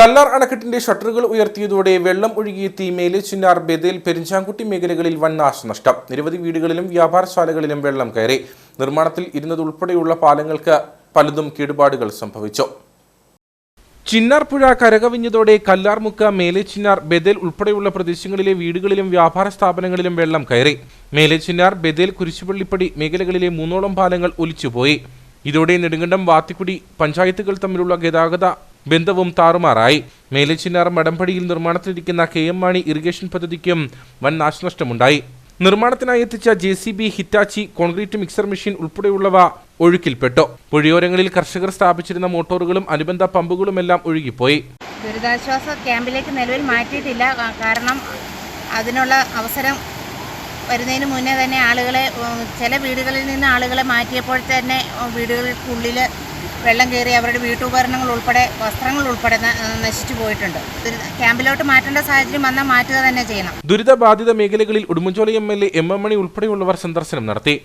കല്ലാർ അണക്കെട്ടിന്റെ ഷട്ടറുകൾ ഉയർത്തിയതോടെ വെള്ളം ഒഴുകിയെത്തി മേലേച്ചിന്നാർ ബദേൽ പെരിഞ്ചാംകുട്ടി മേഖലകളിൽ വൻ നാശനഷ്ടം. നിരവധി വീടുകളിലും വ്യാപാരശാലകളിലും വെള്ളം കയറി. നിർമ്മാണത്തിൽ ഇരുന്നതുൾപ്പെടെയുള്ള പാലങ്ങൾക്ക് പലതും കേടുപാടുകൾ സംഭവിച്ചു. ചിന്നാർ പുഴ കരകവിഞ്ഞതോടെ കല്ലാർമുക്ക മേലേച്ചിന്നാർ ബദേൽ ഉൾപ്പെടെയുള്ള പ്രദേശങ്ങളിലെ വീടുകളിലും വ്യാപാര സ്ഥാപനങ്ങളിലും വെള്ളം കയറി. മേലേച്ചിന്നാർ ബദേൽ കുരിശുപള്ളിപ്പടി മേഖലകളിലെ മൂന്നോളം പാലങ്ങൾ ഒലിച്ചുപോയി. ഇതോടെ നെടുങ്കണ്ടം വാത്തിക്കുടി പഞ്ചായത്തുകൾ തമ്മിലുള്ള ഗതാഗത ബന്ധവും താറുമാറായി. മേലേച്ചിന്നാർ മടമ്പടിയിൽ നിർമ്മാണത്തിലിരിക്കുന്ന കെ എം മാണി ഇറിഗേഷൻ പദ്ധതിക്കും വൻ നാശനഷ്ടമുണ്ടായി. നിർമ്മാണത്തിനായി എത്തിച്ച J C B Hitachi concrete mixer machine ഉൾപ്പെടെയുള്ളവ ഒഴുക്കിൽപ്പെട്ടു. പുഴയോരങ്ങളിൽ കർഷകർ സ്ഥാപിച്ചിരുന്ന മോട്ടോറുകളും അനുബന്ധ പമ്പുകളുമെല്ലാം ഒഴുകിപ്പോയി. ദുരിതാശ്വാസ ക്യാമ്പിലേക്ക് നിലവിൽ മാറ്റിയിട്ടില്ല. കാരണം അതിനുള്ള അവസരം വരുന്നതിന് മുന്നേ തന്നെ ആളുകളെ ചില വീടുകളിൽ നിന്ന് ആളുകളെ മാറ്റിയപ്പോൾ തന്നെ വീടുകൾക്കുള്ളിൽ വെള്ളം കയറി അവരുടെ വീട്ടുപകരണങ്ങൾ ഉൾപ്പെടെ വസ്ത്രങ്ങൾ ഉൾപ്പെടെ നശിച്ചു പോയിട്ടുണ്ട്. ക്യാമ്പിലോട്ട് മാറ്റേണ്ട സാഹചര്യം വന്നാൽ മാറ്റുക തന്നെ ചെയ്യണം. ദുരിതബാധിത മേഖലകളിൽ Udumbanchola M L A M M Mani ഉൾപ്പെടെയുള്ളവർ സന്ദർശനം നടത്തി.